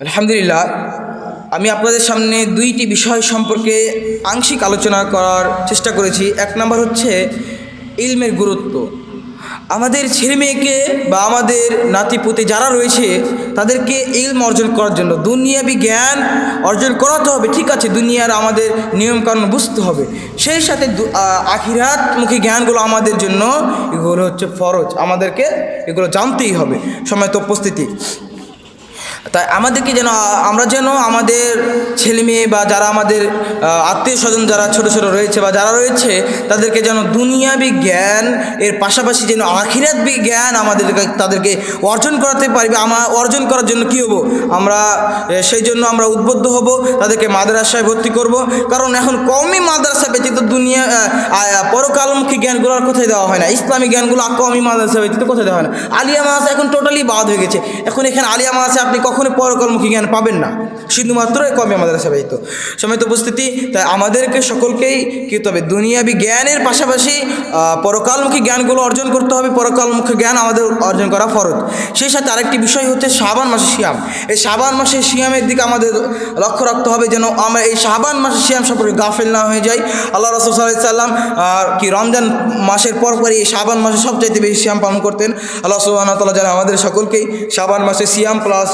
আলহামদুলিল্লাহ, আমি আপনাদের সামনে দুইটি বিষয় সম্পর্কে আংশিক আলোচনা করার চেষ্টা করেছি। এক নম্বর হচ্ছে ইলমের গুরুত্ব। আমাদের ছেলে মেয়েকে বা আমাদের নাতিপুতি যারা রয়েছে, তাদেরকে ইলম অর্জন করার জন্য, দুনিয়াবি জ্ঞান অর্জন করাতে হবে। ঠিক আছে, দুনিয়ার আমাদের নিয়মকানুন বুঝতে হবে। সেই সাথে আখিরাতমুখী জ্ঞানগুলো আমাদের জন্য, এগুলো হচ্ছে ফরজ। আমাদেরকে এগুলো জানতেই হবে। সময় তো উপস্থিতি। তাই আমাদেরকে যেন, আমরা যেন আমাদের ছেলে মেয়ে বা যারা আমাদের আত্মীয় স্বজন যারা ছোট ছোট রয়েছে বা যারা রয়েছে, তাদেরকে যেন দুনিয়াবি জ্ঞান, এর পাশাপাশি যেন আখিরাতবি জ্ঞান আমাদের তাদেরকে অর্জন করাতে পারবে আমার অর্জন করার জন্য কী হব? আমরা সেই জন্য আমরা উদ্বুদ্ধ হব, তাদেরকে মাদ্রাসায় ভর্তি করব। কারণ এখন কমই মাদ্রাসা ব্যতীত দুনিয়া পরকালমুখী জ্ঞানগুলো আর কোথায় দেওয়া হয় না। ইসলামী জ্ঞানগুলো কমই মাদ্রাসা ব্যতীত কোথায় দেওয়া হয় না। আলিয়া মাদ্রাসা এখন টোটালি বাদ হয়ে গেছে। এখন এখানে আলিয়া মাদ্রাসা আপনি কখনো পরকালমুখী জ্ঞান পাবেন না। শুধুমাত্র কমই মাদ্রাসা ব্যতীত। সময় উপস্থিতি, তাই আমাদেরকে সকলকেই কী হবে? দুনিয়াবি জ্ঞানের পাশাপাশি পরকালমুখী জ্ঞানগুলো অর্জন করতে হবে। পরকালমুখী জ্ঞান আমাদের অর্জন করা ফরজ। সেই সাথে আরেকটি বিষয় হচ্ছে শাবান মাসে শিয়াম এই শাবান মাসে শিয়ামের দিকে আমাদের লক্ষ্য রাখতে হবে যেন আমরা এই শাবান মাসে শিয়াম সম্পর্কে গাফেল না হয়ে যাই। আল্লাহ রসুল সাল্লাম কি রমজান মাসের পর পরই এই শাবান মাসে সবচাইতে বেশি শিয়াম পালন করতেন। আল্লাহ সুবাহ তাল্লাহ যেন আমাদের সকলকেই শাবান মাসে শিয়াম প্লাস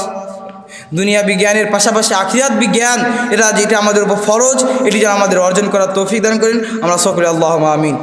দুনিয়া বিজ্ঞানের পাশাপাশি আখিরাত বিজ্ঞান, এটা যেটা আমাদের উপর ফরজ, এটি যেন আমাদের অর্জন করার তৌফিক দান করেন। আমরা সকলে আল্লাহ আমিন।